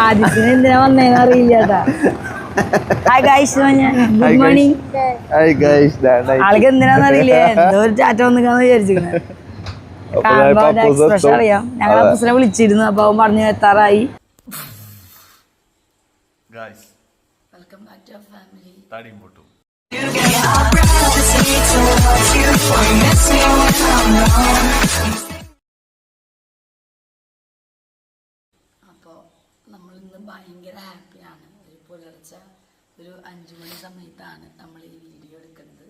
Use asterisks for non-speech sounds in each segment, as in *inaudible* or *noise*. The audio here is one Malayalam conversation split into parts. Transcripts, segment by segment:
ആദിത്യന് എന്തിനാ വന്നേന്ന് അറിയില്ല ഗുഡ് മോർണിംഗ് ആൾക്ക് എന്തിനാന്ന് അറിയില്ല. *laughs* എന്തോ ഒരു ചാറ്റ വന്നിക്കാന്ന് കാണുമ്പോ എക്സ്പ്രഷൻ അറിയാം. ഞങ്ങൾ അപ്പൂസിനെ വിളിച്ചിരുന്നു അപ്പൊ അവൻ പറഞ്ഞു എത്താറായി. വെൽക്കം ബാക്ക് ടു ഫാമിലി താടിയും പൊട്ടും. അപ്പോൾ നമ്മൾ ഇന്ന് ഭയങ്കര ഹാപ്പിയാണ്. ഒരു പുലർച്ച ഒരു അഞ്ചു മണി സമയത്താണ് നമ്മൾ ഈ വീഡിയോ എടുക്കുന്നത്.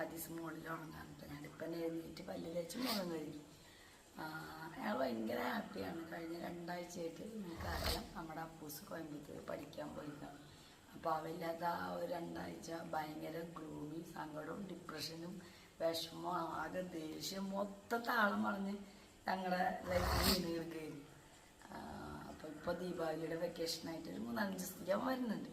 ആദ്യം മോളിൽ ഉറങ്ങാറുണ്ട് ഞാനിപ്പം എഴുന്നേറ്റ് പല്ല് തേച്ച് മുഖം കഴുകി. അയാൾ ഭയങ്കര ഹാപ്പിയാണ്. കഴിഞ്ഞ രണ്ടാഴ്ചയായിട്ട് നിങ്ങൾക്കറിയാം നമ്മുടെ അപ്പൂസ് കോയമ്പത്തൂർ പഠിക്കാൻ പോയിട്ടാണ് അപ്പോൾ അവരില്ലാത്ത ആ ഒരു രണ്ടാഴ്ച ഭയങ്കര ഗ്ലൂമി സങ്കടവും ഡിപ്രഷനും വിഷമവും ആകെ ദേഷ്യം മൊത്തം താളം പറഞ്ഞ് ഞങ്ങളുടെ ലൈഫിൽ വീണ് കിടക്കുകയായിരുന്നു ഇപ്പോൾ ദീപാവലിയുടെ വെക്കേഷനായിട്ട് ഒരു മൂന്നാലഞ്ച് ദിവസത്തേക്ക് അവൻ വരുന്നുണ്ട്.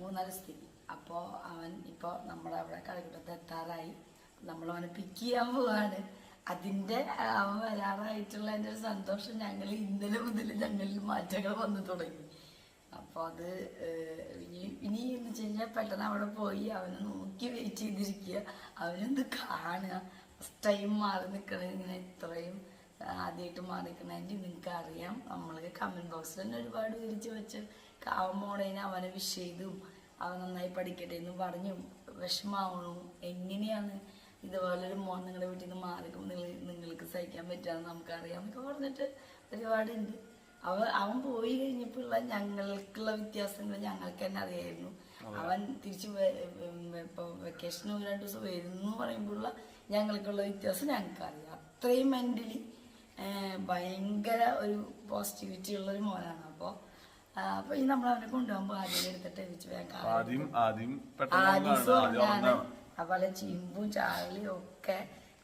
മൂന്നാൽ സ്ഥിതി. അപ്പോൾ അവൻ ഇപ്പോൾ നമ്മളെ അവിടെ കളിക്കൂട്ടത്ത് എത്താറായി. നമ്മൾ അവനെ പിക്ക് ചെയ്യാൻ പോവാണ്. അതിന്റെ അവൻ വരാറായിട്ടുള്ള എന്റെ ഒരു സന്തോഷം ഞങ്ങൾ ഇന്നലെ മുതൽ ഞങ്ങളിൽ മാറ്റങ്ങൾ വന്നു തുടങ്ങി. അപ്പോൾ അത് ഇനി ഇനി എന്ന് വെച്ച് കഴിഞ്ഞാൽ പെട്ടെന്ന് അവിടെ പോയി അവനെ നോക്കി വെയിറ്റ് ചെയ്തിരിക്കുക. അവനെന്ത് കാണുക? ഫസ്റ്റ് ടൈം മാറി നിൽക്കണത് ഇങ്ങനെ ഇത്രയും ആദ്യമായിട്ട് മാറി നിൽക്കണതിന്റെ നിങ്ങൾക്ക് അറിയാം നമ്മൾ കമന്റ് ബോക്സിൽ തന്നെ ഒരുപാട് വിരിച്ച് വെച്ച് അവൻ മോണേനെ അവനെ വിഷ് ചെയ്തും. അവൻ നന്നായി പഠിക്കട്ടെ എന്ന് പറഞ്ഞു. വിഷമാവണു എങ്ങനെയാണ് ഇതുപോലൊരു മോൻ നിങ്ങളുടെ വീട്ടിൽ നിന്ന് മാറിക്കും നിങ്ങൾ നിങ്ങൾക്ക് സഹിക്കാൻ പറ്റാന്ന് നമുക്കറിയാം എന്നൊക്കെ പറഞ്ഞിട്ട് ഒരുപാടുണ്ട്. അവ അവൻ പോയി കഴിഞ്ഞപ്പോഴുള്ള ഞങ്ങൾക്കുള്ള വ്യത്യാസങ്ങൾ ഞങ്ങൾക്ക് തന്നെ അറിയായിരുന്നു. അവൻ തിരിച്ച് ഇപ്പോൾ വെക്കേഷന് ഒരു രണ്ട് ദിവസം വരുന്നു പറയുമ്പോഴുള്ള ഞങ്ങൾക്കുള്ള വ്യത്യാസം ഞങ്ങൾക്കറിയാം. അത്രയും മെന്റലി ഭയങ്കര ഒരു പോസിറ്റിവിറ്റി ഉള്ള ഒരു മോനാണ് അപ്പോൾ അപ്പൊ ഈ നമ്മൾ അവനെ കൊണ്ടുപോകുമ്പോൾ ആദ്യം എടുത്തിട്ട് വെച്ച് വന്നതാണ്. അതുപോലെ ചിമ്പും ചാർലിയും ഒക്കെ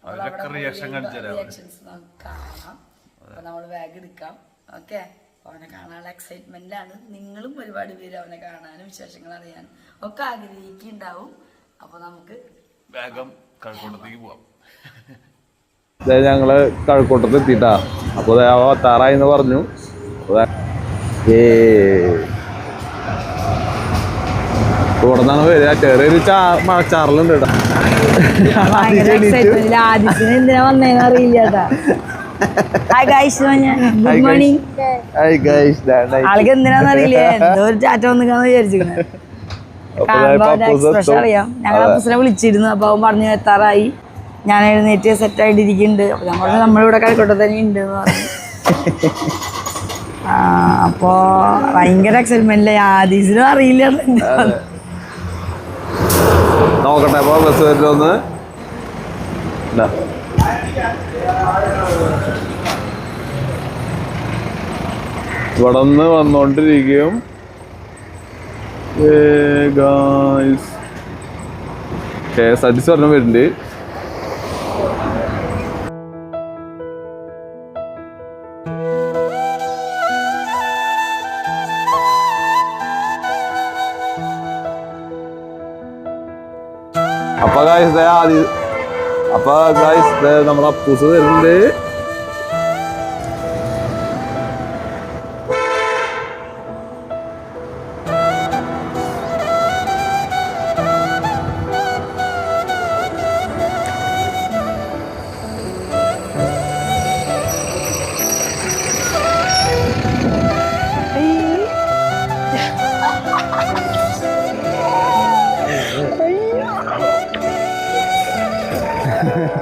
നമ്മൾ reaction കാണിച്ചു തരാം അവർ. റിയാക്ഷൻസ് നമുക്ക് കാണാം. അപ്പൊ നമ്മൾ ബാഗ് എടുക്കാം. ഓക്കെ? അവനെ കാണാനുള്ള എക്സൈറ്റ്മെന്റ് ആണ്. നിങ്ങളും ഒരുപാട് പേര് അവനെ കാണാനും വിശേഷങ്ങൾ അറിയാനും ഒക്കെ ആഗ്രഹിക്കുന്നുണ്ടാവും. അപ്പൊ നമുക്ക് വേഗം കഴക്കൂട്ടത്തേക്ക് പോവാം. ഞങ്ങൾ കഴക്കൂട്ടത്ത് എത്തിയിട്ടാ അപ്പോൾ അവ എത്താറായി എന്ന് പറഞ്ഞു ഏ. ഇവിടെ നിന്നാണ് വരിക. ചെറിയൊരു ചാ മഴച്ചാറലുണ്ട് കേട്ടോ. ആൾക്ക് എന്തിനാന്ന് അറിയില്ല. എന്തോ ഒരു ചാറ്റ വന്നിക്കാന്ന് ഞങ്ങളെ ഞങ്ങൾ വിളിച്ചിരുന്നു. അപ്പൊ അവൻ പറഞ്ഞു എത്താറായി. ഞാൻ എഴുന്നേറ്റ് സെറ്റ് ആയിട്ട് ഇരിക്കുന്നുണ്ട് അപ്പൊ ഞാൻ പറഞ്ഞു നമ്മളിവിടെ കളിക്കോട്ടെ തന്നെ ഉണ്ട് എന്ന് പറഞ്ഞു. ആ, അപ്പോ ഭയങ്കര എക്സൈറ്റ്മെന്റ് ആദീസിനും അറിയില്ല നോക്കട്ടെ ബസ് വരുന്നൊന്ന് വന്നോണ്ടിരിക്കും. K S R T C പറഞ്ഞ വരുന്നുണ്ട്. അപ്പൊ ഗായ്സ് അപ്പൊ ഗായ്സ് നമ്മളെ പുസ് വരുന്നുണ്ട്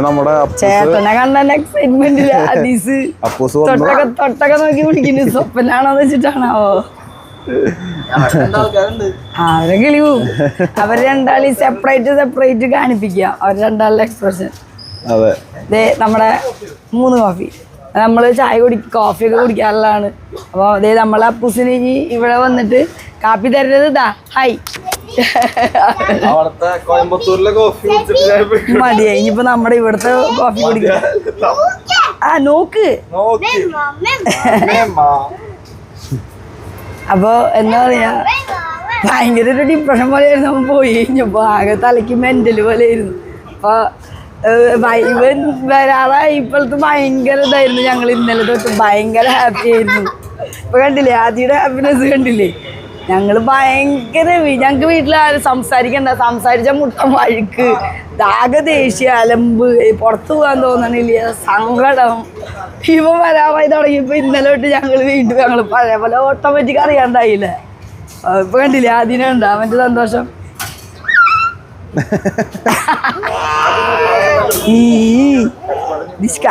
നമ്മുടെ ചേട്ടനെ കണ്ട തൊട്ടൊക്കെ തൊട്ടൊക്കെ നോക്കി വിളിക്കുന്നു സ്വപ്നാണോന്ന് വെച്ചിട്ടാണോ അവരെ അവർ രണ്ടാളി സെപ്പറേറ്റ് സെപ്പറേറ്റ് കാണിപ്പിക്കുക. അവർ രണ്ടാളുടെ എക്സ്പ്രഷൻ അതെ. ദേ നമ്മുടെ മൂന്ന് കോഫി നമ്മൾ ചായ കുടി കോഫി ഒക്കെ കുടിക്കാറുള്ളതാണ്. അപ്പോൾ അതേ നമ്മളെ അപ്പൂസിന് ഇനി ഇവിടെ വന്നിട്ട് കാപ്പി തരരുത് ഇതാ ഹായ് *laughs* അവിടുത്തെ കോയമ്പത്തൂരിലെ കോഫി മതി ഇനിയിപ്പോ നമ്മുടെ ഇവിടുത്തെ കോഫി കുടിക്കാം. ആ നോക്ക്. അപ്പൊ എന്താ പറയാ ഭയങ്കര ഒരു ഡിപ്രഷൻ പോലെ ആയിരുന്നു അവൻ പോയി. കഴിഞ്ഞപ്പോ ആകെ തലയ്ക്ക് മെന്റൽ പോലെ ആയിരുന്നു അപ്പൊ ഇവൻ വരാറായി. ഇപ്പോഴത്തെ ഭയങ്കര ഇതായിരുന്നു ഞങ്ങൾ ഇന്നലെ തൊട്ട്. ഭയങ്കര ഹാപ്പി ആയിരുന്നു. ഇപ്പൊ കണ്ടില്ലേ ആദ്യയുടെ ഹാപ്പിനെസ് കണ്ടില്ലേ? ഞങ്ങൾ ഭയങ്കര ഞങ്ങൾക്ക് ഞങ്ങക്ക് വീട്ടിൽ സംസാരിക്കണ്ട. സംസാരിച്ച മുട്ട വഴുക്ക്. ദാഗ ദേഷ്യ അലമ്പ്. പുറത്തു പോകാൻ തോന്നണില്ല. സങ്കടം. ഇവ വരാമായി തുടങ്ങിയപ്പോ ഇന്നലെ തൊട്ട് ഞങ്ങൾ വീണ്ടും ഞങ്ങൾ പഴയ പോലെ ഓട്ടോമാറ്റിക് അറിയാണ്ടായില്ല? ഇപ്പൊ കണ്ടില്ലേ? ഉണ്ടാ അവന്റെ സന്തോഷം. *laughs* ഈ ദിസ്ക.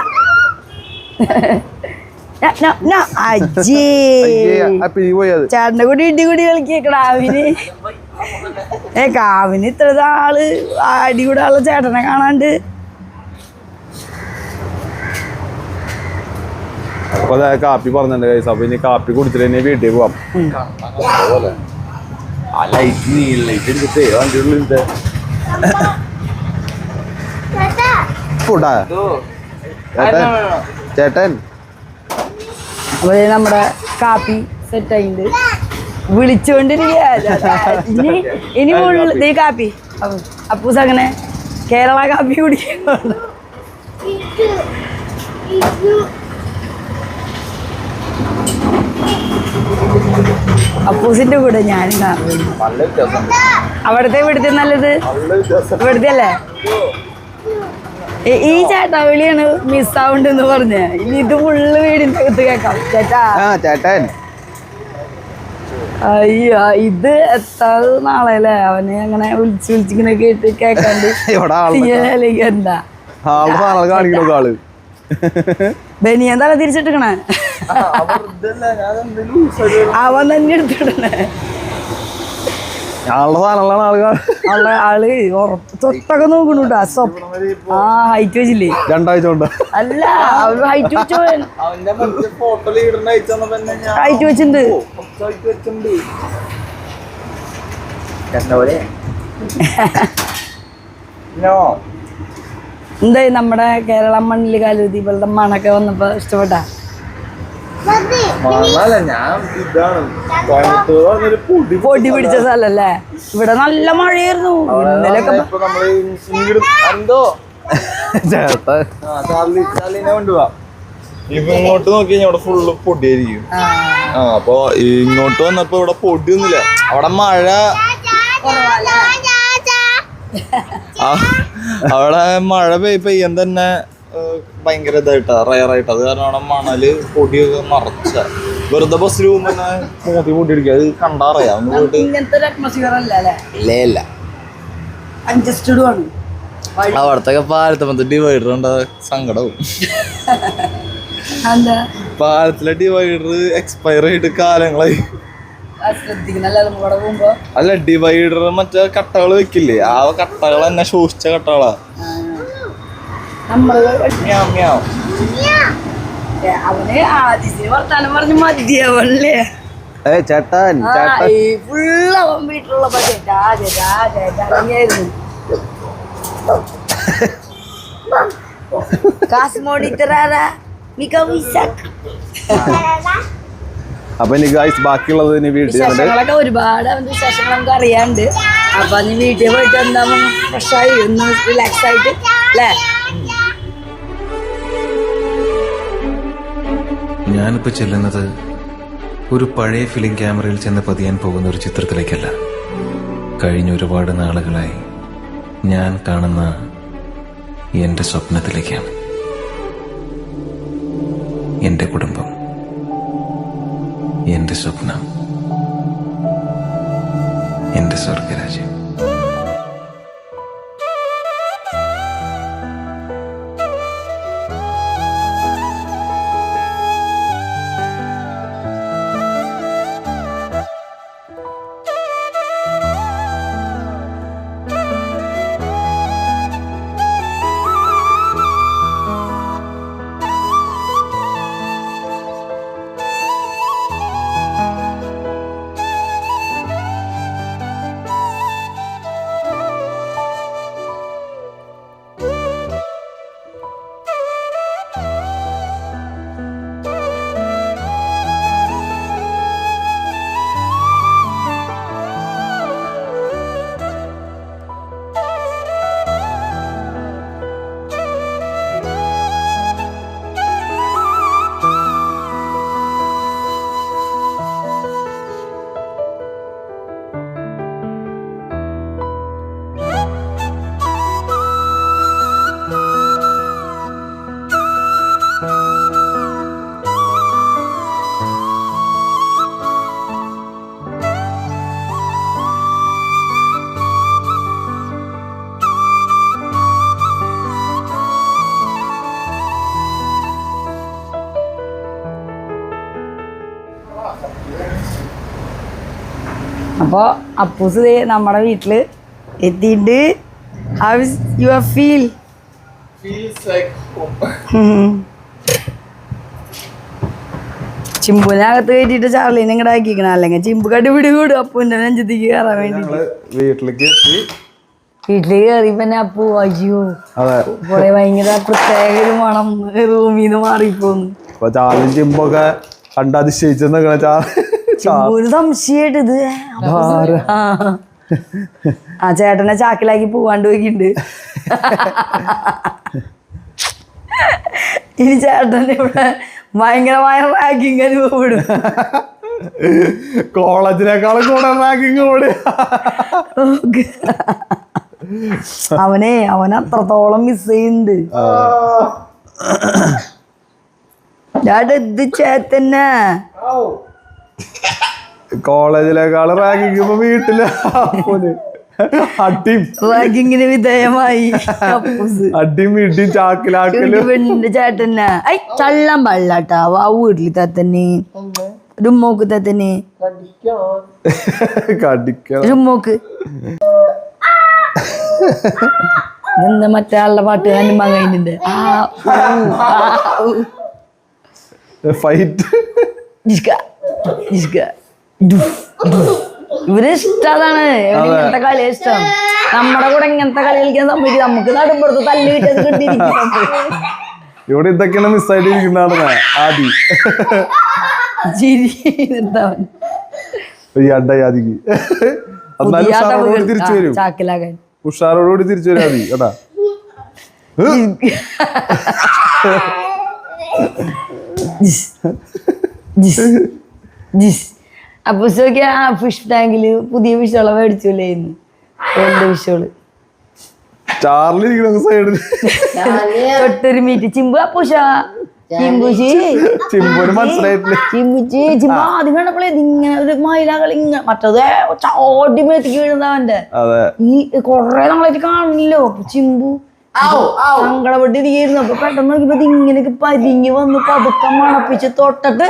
ചേട്ടന്റെ കൂടി കാവിന് ഏ കാവിന് ഇത്ര ആൾ അടി കൂടാനുള്ള ചേട്ടനെ കാണാണ്ട്. അപ്പൊ കാപ്പി പറഞ്ഞിട്ടുണ്ട് കൈസ് അപ്പൊ ഇനി കാപ്പി കുടിച്ചിട്ട് ഇനി വീട്ടിൽ പോവാം. അതുപോലെ ആ ലൈറ്റ് നീ ലൈറ്റ് എടുത്തിട്ടേ വണ്ടി ഉള്ളിൽ ഫുഡാ ചേട്ടൻ ചേട്ടൻ അപ്പൊ നമ്മുടെ കാപ്പി സെറ്റ് ആയിണ്ട് വിളിച്ചുകൊണ്ടിരിക്കുക ഇനി ഇനി full ദേ കാപ്പി. അപ്പൊ- അപ്പൂസ് അങ്ങനെ കേരള കാപ്പി കുടിക്കുന്നുണ്ട്. അപ്പൂസിന്റെ കൂടെ ഞാൻ കാണുന്നു അവിടുത്തെ ഇവിടുത്തെ നല്ലത്? ഇവിടുത്തെ അല്ലേ? ഈ- ചേട്ടാ വിളിയാണ് മിസ്സാവുണ്ട് എന്ന് പറഞ്ഞേ. ഇനി ഇത് ഫുള്ള് വീടിന്റെ അകത്ത് കേക്കാം ചേട്ടാ. ആ ചേട്ടൻ. അയ്യോ ഇത് എത്ര നാളെ അല്ലേ? അവനെ അങ്ങനെ വിളിച്ച് വിളിച്ചിങ്ങനെ കേട്ട് കേക്കാണ്ട് *laughs* എന്താ? ബനിയൻ തല തിരിച്ചിട്ടിക്കണേ അവൻ തന്നെ എടുത്തിടണേ. ആൾ തൊട്ടൊക്കെ നോക്കണൂട്ടാ ആ ഹൈറ്റ് വെച്ചില്ലേ? രണ്ടാഴ്ച കൊണ്ട്. അല്ല ഹൈറ്റ് വെച്ചോ ഹൈറ്റ് വെച്ചിട്ടുണ്ട്. വെച്ചിട്ടുണ്ട്. എന്തായി നമ്മുടെ കേരള മണ്ണിൽ കാലുതി ഇവളുടെ മണൊക്കെ വന്നപ്പോ ഇഷ്ടപ്പെട്ടാ? മണല്ല ഞാൻ ഇതാണ് കോയമ്പത്തൂർ പറഞ്ഞൊരു പൊടി പൊടി പിടിച്ച സ്ഥലല്ലേ? ഇവിടെ നല്ല മഴയായിരുന്നു. ഇന്നലെയൊക്കെ എന്തോ? ചേട്ടാ. ചാർലി ചാർലിനെ കൊണ്ടുപോവാ ഇപ്പൊ ഇങ്ങോട്ട് നോക്കി കഴിഞ്ഞാൽ അവിടെ ഫുള്ള് പൊടിയായിരിക്കും. ആ, ആ അപ്പൊ ഇങ്ങോട്ട് വന്നപ്പോ ഇവിടെ പൊടിയൊന്നുമില്ല. അവിടെ മഴ. ആ, അവിടെ മഴ പെയ്യ പെയ്യാൻ തന്നെ ഭയങ്കര ഇതായിട്ടാ റയറായിട്ട്. അത് കാരണം മണൽ പൊടിയൊക്കെ മറച്ച. വെറുതെ ബസ് പോകുമ്പോ തന്നെ മോത്തി പൊടി അടിക്കുക അത് കണ്ടാറിയാം ഒന്ന് പോയിട്ട് ഇല്ലേ അവിടത്തെ പാലത്തെ ഡിവൈഡർ ഉണ്ട്? സങ്കടവും. പാലത്തിലെ ഡിവൈഡർ എക്സ്പയർ ആയിട്ട് കാലങ്ങളായി. അല്ല ഡിവൈഡർ മറ്റേ കട്ടകൾ വെക്കില്ലേ? ആ കട്ടകൾ തന്നെ ശോഷിച്ച കട്ടകളാ. അവന് വർത്താനം പറഞ്ഞ് മതിയാവല്ലേ? ചേട്ടൻ ഫുള്ള് അവൻ വിശക്ക്. അപ്പൊ ഇനി ഗൈസ് ബാക്കിയുള്ളത് ഇനി വീട്ടിൽ വിശേഷങ്ങളൊക്കെ ഒരുപാട് അവന്റെ വിശേഷങ്ങൾ നമുക്ക് അറിയാണ്ട്. അപ്പൊ നീ വീട്ടിൽ പോയിട്ട് എന്താ? ഫ്രഷ് ആയി ഒന്ന് റിലാക്സ് ആയിട്ട് അല്ലേ? ഞാനിപ്പോൾ ചെല്ലുന്നത് ഒരു പഴയ ഫിലിം ക്യാമറയിൽ ചെന്ന് പതിയാൻ പോകുന്ന ഒരു ചിത്രത്തിലേക്കല്ല. കഴിഞ്ഞ ഒരുപാട് നാളുകളായി ഞാൻ കാണുന്ന എന്റെ സ്വപ്നത്തിലേക്കാണ്. എന്റെ കുടുംബം. എന്റെ സ്വപ്നം. എന്റെ സ്വർഗരാജ്യം അപ്പോൾ അപ്പൂസ് നമ്മുടെ വീട്ടിൽ എത്തിയിട്ട് യുവർ ഫീൽ ചിമ്പുവിനകത്ത് കയറ്റിട്ട് ചാർലിനെ ഇങ്ങോട്ട് ആക്കിക്കണം അല്ലെങ്കിൽ ചിമ്പു കടിപിടി കൂടും. അപ്പൂന്റെ നെഞ്ചത്തേക്ക് കയറാൻ വേണ്ടി വീട്ടിലേക്ക് എത്തി. വീട്ടിൽ കയറിയപ്പോ തന്നെ അപ്പു അയ്യോ. കുറെ ഭയങ്കര പ്രത്യേക ഒരു മണം റൂമിൽ നിന്ന് മാറിപ്പോന്നു ചിമ്പൊക്കെ കണ്ട് അതിശയിച്ചു നിക്കണ ചാ ചാ- ഒരു സംശയമായിട്ട് ഇത്. ആ. ചേട്ടനെ ചാക്കിലാക്കി പോവാണ്ട് പോയിട്ടുണ്ട് ഇനി ചേട്ടൻ ഇവിടെ ഭയങ്കരമായ റാഗിങ് അനുഭവപ്പെടും. കോളേജിനേക്കാളും കൂടെ റാങ്കിങ് കൂടി അവനെ അവൻ അത്രത്തോളം മിസ് ചെയ്യുന്നുണ്ട്. ഞാൻ ഇത് ചേത്തന്നെ കോളേജിനേക്കാളും റാങ്കിങ് ഇപ്പൊ വീട്ടിൽ. അപ്പന് അടിയും. റാഗിങ്ങിന് വിധേയമായി. കപ്പൂസ് അടിയും ഇടിയും ചാക്കിലാക്കലും. പെണ്ണിന്റെ ചേട്ടന്നെ ഐ ചള്ളം പള്ളാട്ടാ വാ വീട്ടിൽ തത്തന്നെ ഒരു ഉമ്മോക്ക് തത്തന്നെ കടിക്കണം. ഒരു ഉമ്മോക്ക് നിന്ന് മറ്റേ ആളുടെ പാട്ട് ആ ആ, ഊ. ഫൈറ്റ് ജിഷ്ക, ജിഷ്ക. ഇവർ ഇഷ്ടതാണ്. ഇങ്ങനത്തെ കളി ഇഷ്ടം. നമ്മുടെ കൂടെ ഇങ്ങനത്തെ കളി കളിക്കാൻ സമ്മതിക്കും നമുക്ക് നടുമ്പുറത്ത് തല്ല് കിട്ടിയത് കിട്ടിയിരിക്കും ഇവിടെ ഇതൊക്കെയാണ് മിസ്സായിട്ട് ഇരിക്കുന്നതാണ് ഞാൻ ആദ്യം ചിരി നിർത്താൻ ഈ അഡയാദിക്ക് എന്നാലും ഉഷാറോടുകൂടി തിരിച്ചു വരും. ചാക്കിലാകാൻ. ഉഷാറോടുകൂടി തിരിച്ചു വരും ആദി കേട്ടാ? ജിസ്, ജിസ്, ജിസ്. അപ്പൊ ചോദിക്കാ ആ ഫിഷ് ടാങ്കിൽ പുതിയ ഫിഷോളെ മേടിച്ചില്ലേ ഇന്ന്? എന്റെ ഫിഷുകൾ ചാർലി ഇരിക്കുന്ന സൈഡിൽ തൊട്ടൊരു മീറ്റ് ചിമ്പു അപ്പുഷ ചിമ്പുശി ചിമ്പുന് മനസ്സിലായിട്ടില്ല. ചിമ്പുച്ചി ചിമ്പ ആദ്യം കണ്ടപ്പോഴേ ഇതിങ്ങനെ ഒരു മയിലാകൾ ഇങ്ങനെ മറ്റത് ഓടി മേത്തേക്ക് വീഴുന്നത് അവന്റെ. അതെ. ഈ കൊറേ അപ്പൊ ചിമ്പു സങ്കടപ്പെട്ടിരിക്കുന്നു. അപ്പൊ പെട്ടെന്ന് നോക്കിയപ്പോ ഇങ്ങനെയൊക്കെ പരിഞ്ഞ് വന്ന് പതുക്കം മണപ്പിച്ച് തൊട്ടിട്ട്.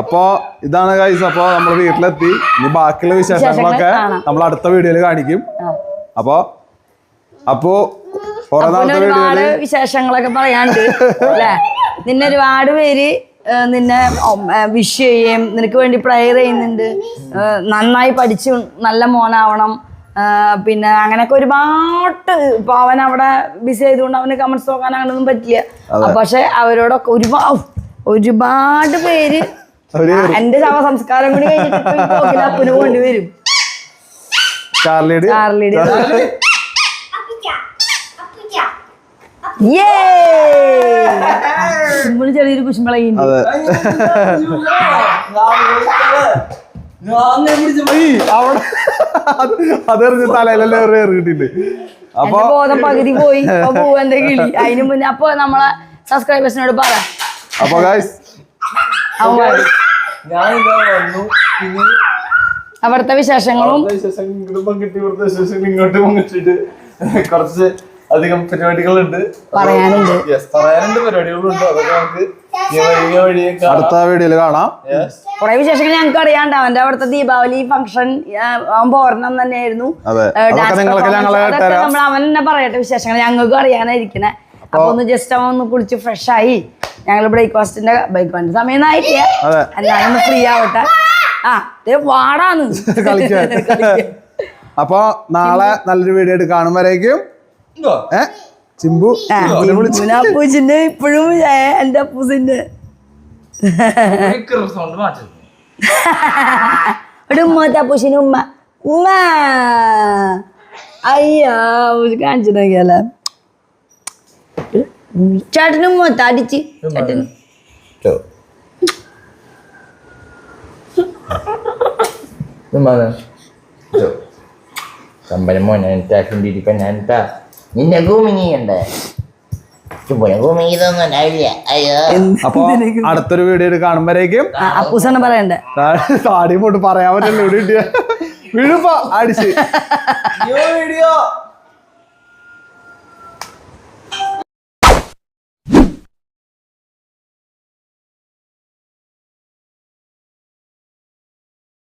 അപ്പൊ ഇതാണ് ഗൈസ് അപ്പൊ നമ്മൾ വീട്ടിലെത്തി. ഇനി ബാക്കിയുള്ള വിശേഷങ്ങളൊക്കെ നമ്മൾ അടുത്ത വീഡിയോയിൽ കാണിക്കും. അപ്പോ അപ്പൊ ഒരുപാട് വിശേഷങ്ങളൊക്കെ പറയാണ്ട് നിന്നെ ഒരുപാട് പേര് നിന്നെ വിഷ് ചെയ്യും നിനക്ക് വേണ്ടി പ്രയർ ചെയ്യുന്നുണ്ട്. നന്നായി പഠിച്ചു നല്ല മോനാവണം. പിന്നെ അങ്ങനെയൊക്കെ ഒരുപാട് ഇപ്പൊ അവൻ അവിടെ ബിസി ആയതുകൊണ്ട് അവന് കമന്റ്സ് നോക്കാൻ അങ്ങനൊന്നും പറ്റില്ല. പക്ഷെ അവരോടൊക്കെ ഒരുപാട് ഒരുപാട് പേര് എന്റെ ശവ ശവസംസ്കാരം കൂടി കഴിഞ്ഞിട്ട് ഇപ്പൊ ഈ പോക്കിൽ അപ്പന് പോണ്ടി വരും ചാർലിയുടെ. ചാർലിയുടെ? യേ! *laughs* സിമ്പിൾ ചെറിയൊരു *laughs* അത്. അതെറിഞ്ഞ് തലയിലെല്ലാം ഏറി ഏറിയിട്ടുണ്ട് അപ്പൊ ബോധം പകുതി പോയി. അപ്പൊ പോവന്റെ കിളി? *laughs* അതിനു മുന്നേ അപ്പൊ നമ്മളെ സബ്സ്ക്രൈബേഴ്സിനോട് പറ. അപ്പൊ ഗൈസ് അവൻ പറയും. അവിടുത്തെ വിശേഷങ്ങളും? കുറച്ച് അധികം പരിപാടികളുണ്ട്. പറയാനുണ്ട്. പറയാനുണ്ട് പരിപാടികളുണ്ട്. അതൊക്കെ നമുക്ക് അടുത്ത വീഡിയോയിൽ കാണാം. കുറെ വിശേഷങ്ങൾ ഞങ്ങൾക്ക് അറിയാണ്ട് അവന്റെ അവിടുത്തെ ദീപാവലി ഫംഗ്ഷൻ അവൻ പോരണം തന്നെയായിരുന്നു. അതെ. അതൊക്കെ നിങ്ങൾക്ക് ഞങ്ങളെ നമ്മൾ അവൻ തന്നെ പറയട്ടെ വിശേഷങ്ങൾ. ഞങ്ങൾക്കും അറിയാനായിരിക്കണേ. അപ്പൊ ഒന്ന് ജസ്റ്റ് അവൻ ഒന്ന് കുളിച്ച് ഫ്രഷ് ആയി. ഞങ്ങൾ ബ്രേക്ക്ഫാസ്റ്റിന്റെ ബ്രേക്ക്ഫാസ്റ്റ് സമയം ആയിട്ടില്ല അതെ. എന്നാലും ഒന്ന് ഫ്രീ ആവട്ടെ. ആ ദേ വാടാന്ന്. അപ്പൊ നാളെ നല്ലൊരു വീഡിയോ ആയിട്ട് കാണും വരേക്കും ചിമ്പു. അപ്പൂച്ചിന്റെ ഇപ്പോഴും എന്റെ അപ്പൂസിന്റെ ഉമ്മത്തെ അപ്പൂസിന് ഉമ്മ ഉമ്മ. അയ്യാ ഒരു ചേട്ടനും അടിച്ച് Sampai sendiri kan ഗൂമിങ്ങിയുണ്ട് അപ്പൊ അടുത്തൊരു വീഡിയോ കാണുമ്പോഴേക്കും കാണും വരേക്കും ആ, അപ്പൂസാണ് പറയണ്ടേ? താടി പോട്ട് പറയാൻ പറ്റില്ല ഇവിടെ വീഴുപ്പ അടിച്ച്.